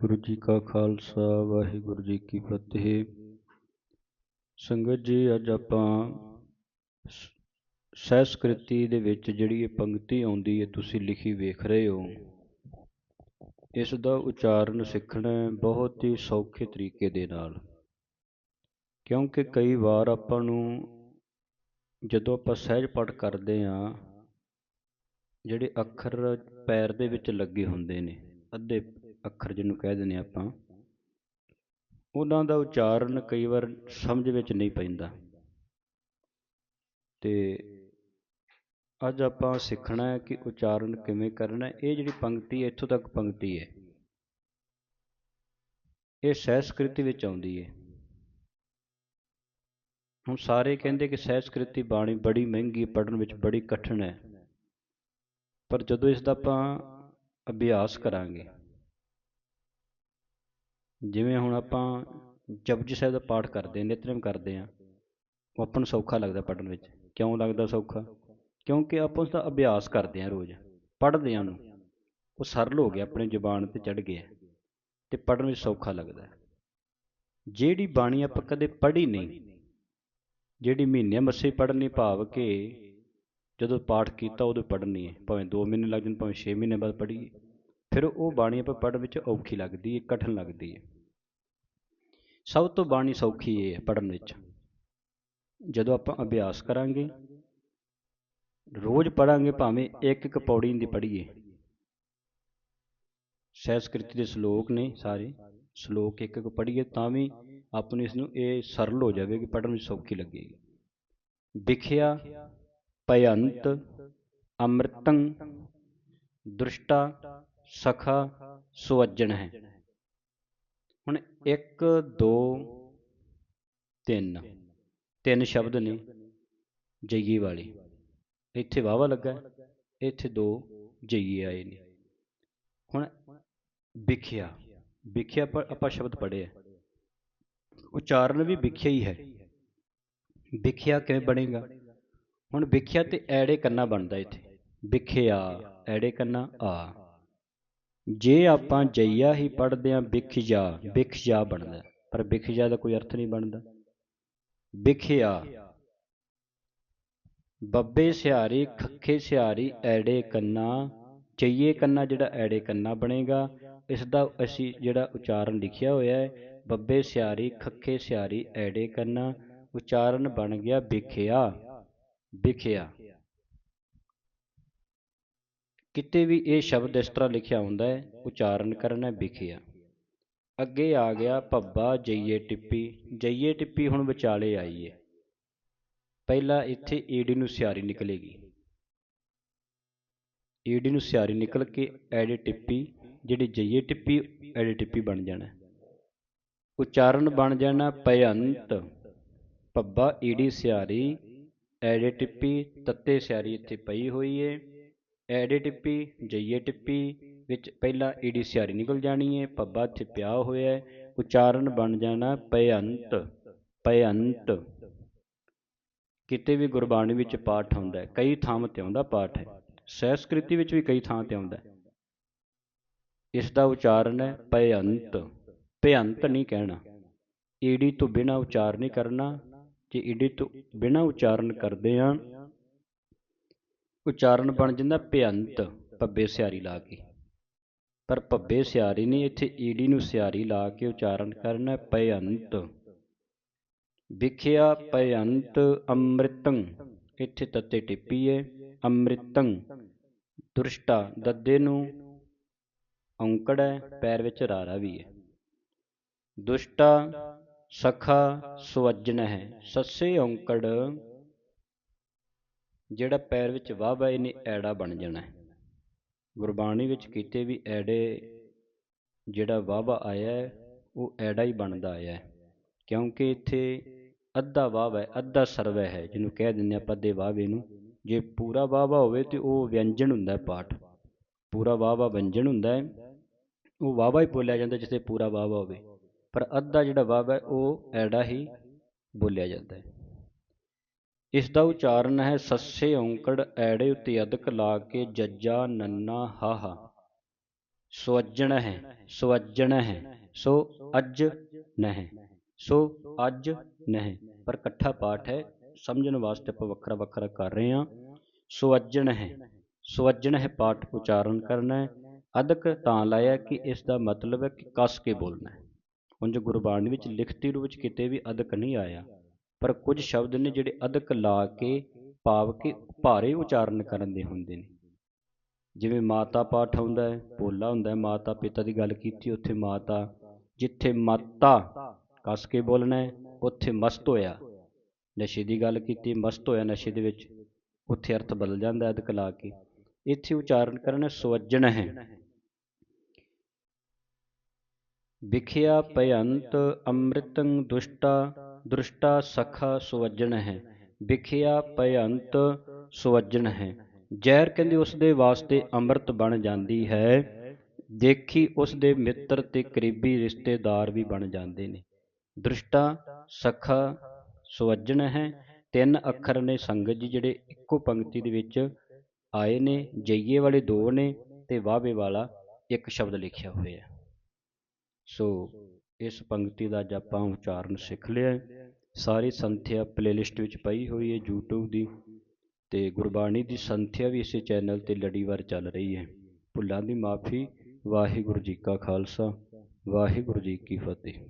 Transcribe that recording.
ਵਾਹਿਗੁਰੂ ਜੀ ਕਾ ਖਾਲਸਾ, ਵਾਹਿਗੁਰੂ ਜੀ ਕੀ ਫਤਿਹ। ਸੰਗਤ ਜੀ, ਅੱਜ ਆਪਾਂ ਸ- ਸੰਸਕ੍ਰਿਤੀ ਦੇ ਵਿੱਚ ਜਿਹੜੀ ਇਹ ਪੰਕਤੀ ਆਉਂਦੀ ਹੈ, ਤੁਸੀਂ ਲਿਖੀ ਵੇਖ ਰਹੇ ਹੋ। ਇਸ ਦਾ ਉਚਾਰਨ ਸਿੱਖਣਾ ਬਹੁਤ ਹੀ ਸੌਖੇ ਤਰੀਕੇ ਦੇ ਨਾਲ। ਕਿਉਂਕਿ ਕਈ ਵਾਰ ਆਪਾਂ ਨੂੰ ਜਦੋਂ ਆਪਾਂ ਸਹਿਜ ਪਾਠ ਕਰਦੇ ਹਾਂ, ਜਿਹੜੇ ਅੱਖਰ ਪੈਰ ਦੇ ਵਿੱਚ ਲੱਗੇ ਹੁੰਦੇ ਨੇ, ਅੱਧੇ ਅੱਖਰ ਜਿਹਨੂੰ ਕਹਿ ਦਿੰਦੇ ਹਾਂ ਆਪਾਂ, ਉਹਨਾਂ ਦਾ ਉਚਾਰਨ ਕਈ ਵਾਰ ਸਮਝ ਵਿੱਚ ਨਹੀਂ ਪੈਂਦਾ। ਤੇ ਅੱਜ ਆਪਾਂ ਸਿੱਖਣਾ ਹੈ ਕਿ ਉਚਾਰਨ ਕਿਵੇਂ ਕਰਨਾ ਹੈ, ਇਹ ਜਿਹੜੀ ਪੰਕਤੀ ਇੱਥੋਂ ਤੱਕ ਪੰਕਤੀ ਹੈ। ਇਹ ਸੰਸਕ੍ਰਿਤੀ ਵਿੱਚ ਆਉਂਦੀ ਹੈ। ਹੁਣ ਸਾਰੇ ਕਹਿੰਦੇ ਕਿ ਸੰਸਕ੍ਰਿਤੀ ਬਾਣੀ ਬੜੀ ਮਹਿੰਗੀ, ਪੜ੍ਹਨ ਵਿੱਚ ਬੜੀ ਕਠਿਨ ਹੈ, ਪਰ ਜਦੋਂ ਇਸ ਦਾ ਆਪਾਂ ਅਭਿਆਸ ਕਰਾਂਗੇ ਜਿਵੇਂ ਹੁਣ ਆਪਾਂ ਜਪਜੀ ਸਾਹਿਬ ਦਾ ਪਾਠ ਕਰਦੇ ਹਾਂ ਨਿਤਨੇਮ ਕਰਦੇ ਹਾਂ, ਉਹ ਆਪਾਂ ਨੂੰ ਸੌਖਾ ਲੱਗਦਾ ਪੜ੍ਹਨ ਵਿੱਚ। ਕਿਉਂ ਲੱਗਦਾ ਸੌਖਾ? ਕਿਉਂਕਿ ਆਪਾਂ ਉਸ ਦਾ ਅਭਿਆਸ ਕਰਦੇ ਹਾਂ ਰੋਜ਼, ਪੜ੍ਹਦੇ ਹਾਂ ਉਹਨੂੰ। ਉਹ ਸਰਲ ਹੋ ਗਿਆ, ਆਪਣੀ ਜ਼ੁਬਾਨ ਤੇ ਚੜ੍ਹ ਗਿਆ ਤੇ ਪੜ੍ਹਨ ਵਿੱਚ ਸੌਖਾ ਲੱਗਦਾ ਜਿਹੜੀ ਬਾਣੀ ਆਪਾਂ ਕਦੇ ਪੜ੍ਹੀ ਨਹੀਂ, ਜਿਹੜੀ ਮਹੀਨਿਆਂ ਮੱਸੇ ਪੜ੍ਹਨੀ ਭਾਵ ਕਿ ਜਦੋਂ ਪਾਠ ਕੀਤਾ ਉਦੋਂ ਪੜ੍ਹਨੀ ਹੈ, ਭਾਵੇਂ 2 ਮਹੀਨੇ ਲੱਗ ਜਾਣ, ਭਾਵੇਂ 6 ਮਹੀਨੇ ਬਾਅਦ ਪੜ੍ਹੀਏ। ਫਿਰ ਉਹ ਬਾਣੀ ਆਪਾਂ ਪੜ੍ਹਨ ਵਿੱਚ ਔਖੀ ਲੱਗਦੀ ਹੈ ਕਠਿਨ ਲੱਗਦੀ ਹੈ ਸਭ ਤੋਂ ਬਾਣੀ ਸੌਖੀ ਇਹ ਹੈ ਪੜ੍ਹਨ ਵਿੱਚ। ਜਦੋਂ ਆਪਾਂ ਅਭਿਆਸ ਕਰਾਂਗੇ, ਰੋਜ਼ ਪੜਾਂਗੇ ਭਾਵੇਂ ਇੱਕ ਇੱਕ ਪੌੜੀ ਦੀ ਪੜ੍ਹੀਏ। ਸੰਸਕ੍ਰਿਤੀ ਦੇ ਸ਼ਲੋਕ ਨੇ ਸਾਰੇ, ਸ਼ਲੋਕ ਇੱਕ ਇੱਕ ਪੜ੍ਹੀਏ ਤਾਂ ਵੀ ਆਪ ਨੂੰ ਇਸ ਨੂੰ ਇਹ ਸਰਲ ਹੋ ਜਾਵੇਗੀ ਪੜ੍ਹਨ ਵਿੱਚ ਸੌਖੀ ਲੱਗੇਗੀ ਵਿਖਿਆ ਭਯੰਤ ਅੰਮ੍ਰਿਤੰ ਦ੍ਰਿਸ਼ਟਾ ਸਖਾ ਸੁਅਜਣ ਹੈ। ਹੁਣ 1 2 3 ਤਿੰਨ ਸ਼ਬਦ ਨੇ ਜਈਏ ਵਾਲੇ। ਇੱਥੇ ਵਾਵਾ ਲੱਗਾ ਇੱਥੇ ਦੋ ਜਈਏ ਆਏ ਨੇ। ਹੁਣ ਵਿਖਿਆ। ਵਿਖਿਆ ਪਰ ਆਪਾਂ ਸ਼ਬਦ ਪੜ੍ਹਿਆ ਉਚਾਰਨ ਵੀ ਵਿਖਿਆ ਹੀ ਹੈ। ਵਿਖਿਆ ਕਿਵੇਂ ਬਣੇਗਾ? ਹੁਣ ਵਿਖਿਆ ਤੇ ਐੜੇ ਕੰਨਾ ਬਣਦਾ ਇੱਥੇ। ਵਿਖਿਆ, ਐੜੇ ਕੰਨਾ ਆ। ਜੇ ਆਪਾਂ ਜਈਆ ਹੀ ਪੜ੍ਹਦੇ ਆਂ ਵਿਖਜਾ ਵਿਖਜਾ ਬਣਦਾ ਪਰ ਬਿਖਜਾ ਦਾ ਕੋਈ ਅਰਥ ਨਹੀਂ ਬਣਦਾ। ਵਿਖਿਆ ਬੱਬੇ ਸਿਹਾਰੀ, ਖੱਖੇ ਸਿਹਾਰੀ, ਐੜੇ ਕੰਨਾ, ਚਈਏ ਕੰਨਾ ਜਿਹੜਾ ਐੜੇ ਕੰਨਾ ਬਣੇਗਾ ਇਸ ਦਾ ਅਸੀਂ ਜਿਹੜਾ ਉਚਾਰਨ ਲਿਖਿਆ ਹੋਇਆ ਹੈ, ਬੱਬੇ ਸਿਹਾਰੀ, ਖੱਖੇ ਸਿਹਾਰੀ, ਐੜੇ ਕੰਨਾ, ਉਚਾਰਨ ਬਣ ਗਿਆ ਬਿਖਿਆ। ਵਿਖਿਆ ਕਿਤੇ ਵੀ ਇਹ ਸ਼ਬਦ ਇਸ ਤਰ੍ਹਾਂ ਲਿਖਿਆ ਹੁੰਦਾ ਹੈ, ਉਚਾਰਨ ਕਰਨਾ ਵਿਖਿਆ। ਅੱਗੇ ਆ ਗਿਆ, ਭੱਬਾ, ਜਈਏ ਟਿੱਪੀ ਜਈਏ ਟਿੱਪੀ, ਹੁਣ ਵਿਚਾਲੇ ਆਈ ਹੈ ਪਹਿਲਾਂ ਇੱਥੇ ਈਡੀ ਨੂੰ ਸਿਆਰੀ ਨਿਕਲੇਗੀ। ਈਡੀ ਨੂੰ ਸਿਆਰੀ ਨਿਕਲ ਕੇ ਐੜੇ ਟਿੱਪੀ, ਜਿਹੜੀ ਜਈਏ ਟਿੱਪੀ ਐੜੇ ਟਿੱਪੀ ਬਣ ਜਾਣਾ ਉਚਾਰਨ ਬਣ ਜਾਣਾ ਭਯੰਤ। ਭੱਬਾ ਈੜੀ ਸਿਆਰੀ ਐੜੇ ਟਿੱਪੀ, ਤੱਤੇ ਸਿਆਰੀ ਇੱਥੇ ਪਈ ਹੋਈ ਏ। ਐੜੇ ਟਿੱਪੀ, ਜਈਏ ਟਿੱਪੀ, ਵਿੱਚ ਪਹਿਲਾਂ ਈੜੀ ਸਿਆਰੀ ਨਿਕਲ ਜਾਣੀ ਹੈ ਪੱਬਾ ਇੱਥੇ ਪਿਆ ਹੋਇਆ ਹੈ ਉਚਾਰਨ ਬਣ ਜਾਣਾ ਭਯੰਤ ਭਯੰਤ। ਕਿਤੇ ਵੀ ਗੁਰਬਾਣੀ ਵਿੱਚ ਪਾਠ ਹੁੰਦਾ ਕਈ ਥਾਂ ਤੇ ਆਉਂਦਾ ਪਾਠ ਹੈ ਸੰਸਕ੍ਰਿਤੀ ਵਿੱਚ ਵੀ ਕਈ ਥਾਂ ਤੇ ਆਉਂਦਾ ਹੈ ਇਸ ਦਾ ਉਚਾਰਨ ਹੈ ਭਯੰਤ ਭਯੰਤ ਨਹੀਂ ਕਹਿਣਾ। ਈੜੀ ਤੋਂ ਬਿਨਾ ਉਚਾਰ ਨਹੀਂ ਕਰਨਾ, ਜੇ ਈੜੀ ਤੋਂ ਬਿਨਾ ਉਚਾਰਨ ਕਰਦੇ ਆ ਉਚਾਰਨ ਬਣ ਜਾਂਦਾ ਭਿਅੰਤ, ਭੱਬੇ ਸਿਆਰੀ ਲਾ ਕੇ। ਪਰ ਭੱਬੇ ਸਿਆਰੀ ਨਹੀਂ, ਇੱਥੇ ਈੜੀ ਨੂੰ ਸਿਆਰੀ ਲਾ ਕੇ ਉਚਾਰਨ ਕਰਨਾ ਹੈ ਭਯੰਤ ਵਿਖਿਆ ਭਯੰਤ ਅੰਮ੍ਰਿਤੰ, ਇੱਥੇ ਤੱਤੇ ਟਿੱਪੀ ਹੈ ਅੰਮ੍ਰਿਤੰ। ਦੁਰਸ਼ਟਾ ਦੱਦੇ ਨੂੰ ਔਂਕੜ ਹੈ ਪੈਰ ਵਿੱਚ ਰਾਰਾ ਵੀ ਹੈ ਦੁਸ਼ਟਾ ਸਖਾ ਸੁਵਜਨ ਹੈ ਸੱਸੇ ਔਂਕੜ ਜਿਹੜਾ ਪੈਰ ਵਿੱਚ ਵਾਹ ਇਹਨੇ ਐੜਾ ਬਣ ਜਾਣਾ ਹੈ। ਗੁਰਬਾਣੀ ਵਿੱਚ ਕੀਤੇ ਵੀ ਐੜੇ ਜਿਹੜਾ ਵਾਵਾ ਆਇਆ ਹੈ, ਉਹ ਐੜਾ ਹੀ ਬਣਦਾ ਆਇਆ ਹੈ। ਕਿਉਂਕਿ ਇੱਥੇ ਅੱਧਾ ਵਾਵ ਹੈ, ਅੱਧਾ ਸਰਵੈ ਹੈ, ਜਿਹਨੂੰ ਕਹਿ ਦਿੰਦੇ ਆਪਾਂ ਅੱਧੇ ਵਾਵੇ ਨੂੰ। ਜੇ ਪੂਰਾ ਵਾਵਾ ਹੋਵੇ ਤੇ ਉਹ ਵਿਅੰਜਨ ਹੁੰਦਾ ਹੈ ਪਾਠ। ਪੂਰਾ ਵਾਵਾ ਵਿਅੰਜਨ ਹੁੰਦਾ ਹੈ, ਉਹ ਵਾਵਾ ਹੀ ਬੋਲਿਆ ਜਾਂਦਾ ਜਿੱਥੇ ਪੂਰਾ ਵਾਵਾ ਹੋਵੇ। ਪਰ ਅੱਧਾ ਜਿਹੜਾ ਵਾਵਾ ਹੈ, ਉਹ ਐੜਾ ਹੀ ਬੋਲਿਆ ਜਾਂਦਾ ਹੈ। ਇਸਦਾ ਉਚਾਰਨ ਹੈ, ਸੱਸੇ ਔਂਕੜ ਐੜੇ ਉੱਤੇ ਅਦਕ ਲਾ ਕੇ ਜੱਜਾ ਨੰਨਾ ਹਾਹਾ। ਸੁਅਜਣ ਹੈ ਸੁਅਜਣ ਹੈ, ਸੋ ਅੱਜ ਨਹਿ, ਸੋ ਅੱਜ ਨਹਿ। ਪਰ ਇਕੱਠਾ ਪਾਠ ਹੈ, ਸਮਝਣ ਵਾਸਤੇ ਆਪਾਂ ਵੱਖਰਾ ਵੱਖਰਾ ਕਰ ਰਹੇ ਹਾਂ। ਸੁਅਜਣ ਹੈ ਸੁਅਜਣ ਹੈ ਪਾਠ ਉਚਾਰਨ ਕਰਨਾ ਹੈ। ਅਦਕ ਤਾਂ ਲਾਇਆ ਕਿ ਇਸ ਦਾ ਮਤਲਬ ਹੈ ਕਿ ਕੱਸ ਕੇ ਬੋਲਣਾ ਹੈ। ਉਂਝ ਗੁਰਬਾਣੀ ਵਿੱਚ ਲਿਖਤੀ ਰੂਪ ਵਿੱਚ ਕਿਤੇ ਵੀ ਅਦਕ ਨਹੀਂ ਆਇਆ। ਪਰ ਕੁਝ ਸ਼ਬਦ ਨੇ ਜਿਹੜੇ ਅਦਕ ਲਾ ਕੇ ਭਾਵ ਕਿ ਭਾਰੇ ਉਚਾਰਨ ਕਰਨ ਦੇ ਹੁੰਦੇ ਨੇ। ਜਿਵੇਂ ਮਾਤਾ ਪਾਠ ਹੁੰਦਾ ਹੈ ਪੋਲਾ ਹੁੰਦਾ ਹੈ, ਮਾਤਾ ਪਿਤਾ ਦੀ ਗੱਲ ਕੀਤੀ, ਉੱਥੇ ਮਾਤਾ, ਜਿੱਥੇ ਮਾਤਾ ਕੱਸ ਕੇ ਬੋਲਣਾ ਹੈ, ਉੱਥੇ ਮਸਤ ਹੋਇਆ। ਨਸ਼ੇ ਦੀ ਗੱਲ ਕੀਤੀ, ਮਸਤ ਹੋਇਆ ਨਸ਼ੇ ਦੇ ਵਿੱਚ, ਉੱਥੇ ਅਰਥ ਬਦਲ ਜਾਂਦਾ ਹੈ ਅਦਕ ਲਾ ਕੇ। ਇੱਥੇ ਉਚਾਰਨ ਕਰਨਾ ਸਵਜਣ ਹੈ। ਵਿਖਿਆ ਭਯੰਤ ਅੰਮ੍ਰਿਤੰ ਦੁਸ਼ਟਾ ਦ੍ਰਿਸ਼ਟਾ ਸਖਾ ਸੁਵਜਣ ਹੈ, ਵਿਖਿਆ ਭਯੰਤ ਸੁਵਜਣ ਹੈ। ਜ਼ਹਿਰ ਕਹਿੰਦੇ ਉਸ ਦੇ ਵਾਸਤੇ ਅੰਮ੍ਰਿਤ ਬਣ ਜਾਂਦੀ ਹੈ, ਦੇਖੀ ਉਸ ਦੇ ਮਿੱਤਰ ਤੇ ਕਰੀਬੀ ਰਿਸ਼ਤੇਦਾਰ ਵੀ ਬਣ ਜਾਂਦੇ ਨੇ। ਦ੍ਰਿਸ਼ਟਾ ਸਖਾ ਸੁਵਜਣ ਹੈ, ਤਿੰਨ ਅੱਖਰ ਨੇ ਸੰਗਤ ਜੀ ਜਿਹੜੇ ਇੱਕੋ ਪੰਕਤੀ ਦੇ ਵਿੱਚ ਆਏ ਨੇ, ਜਈਏ ਵਾਲੇ ਦੋ ਨੇ ਤੇ ਵਾਵੇ ਵਾਲਾ ਇੱਕ ਸ਼ਬਦ ਲਿਖਿਆ ਹੋਇਆ। ਸੋ ਇਸ ਪੰਕਤੀ ਦਾ ਅੱਜ ਆਪਾਂ ਉਚਾਰਨ ਸਿੱਖ ਲਿਆ ਸਾਰੀ ਸੰਥਿਆ ਪਲੇਲਿਸਟ ਵਿੱਚ ਪਈ ਹੋਈ ਹੈ YouTube ਦੀ ਤੇ ਗੁਰਬਾਣੀ ਦੀ ਸੰਥਿਆ ਵੀ ਇਸੇ ਚੈਨਲ ਤੇ ਲੜੀਵਾਰ ਚੱਲ ਰਹੀ ਹੈ। ਭੁੱਲਾਂ ਦੀ ਮਾਫੀ, ਵਾਹਿਗੁਰੂ ਜੀ ਕਾ ਖਾਲਸਾ, ਵਾਹਿਗੁਰੂ ਜੀ ਕੀ ਫਤਿਹ।